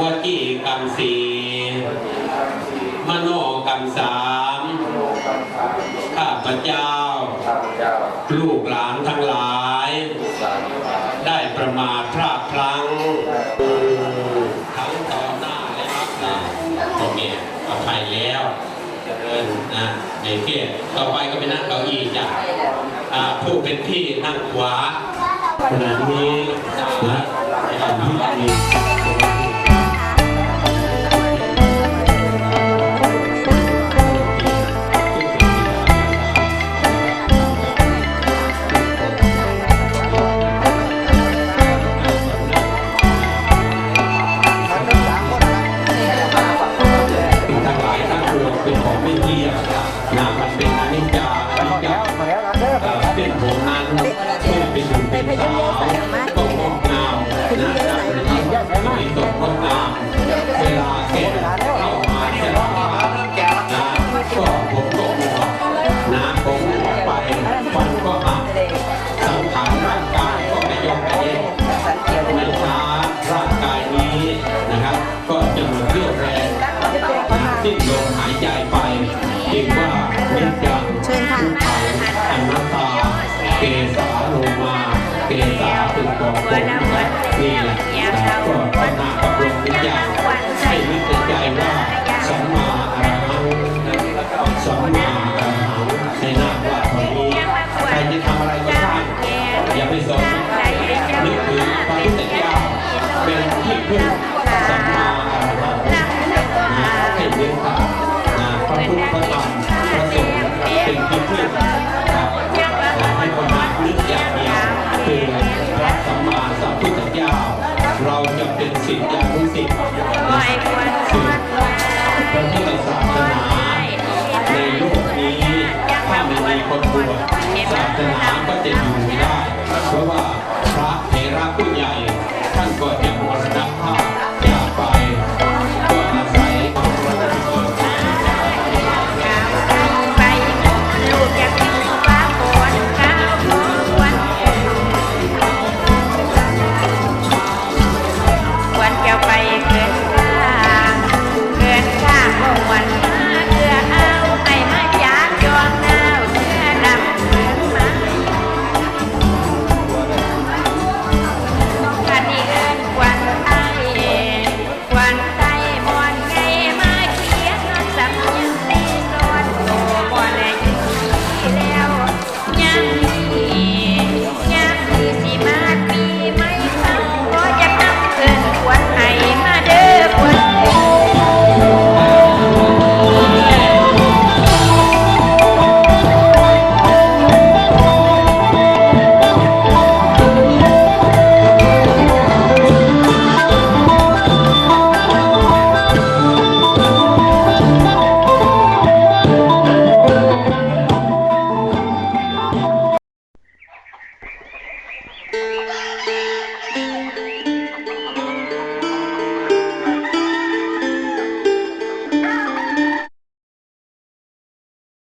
วจีกรรมสีมโนกรรมสามข้าพเจ้า ลูกหลานทั้งหลาย ได้ประมาทพลาดพลั้งทั้งต่อหน้าและรับหลังโอเคอภัยแล้วเริญนะเด็กเกี้ต่อไปก็ไปนั่งเก้าอี้จ้ะอ่าผู้เป็นพี่นั่งขวาขณะนี้นะอ่ อเป็นผงนั้นเมื่อเป็นหนุ่มเป็นสาวก็งดงามนะนะเป็นหญิงก็มีตกงดงามเวลาแก่เข้ามาจะมานะก็ผมก็หัวนะผมหัวไปฟันก็หักสังขารร่างกายก็ไม่ยอมไปเองในช้าร่างกายนี้นะครับ ก็จะหมดเรี่ยวแรงสิ้นลมหายใจไป เป็นกองกลมนี่แหละก็ปัญหากับลมนิ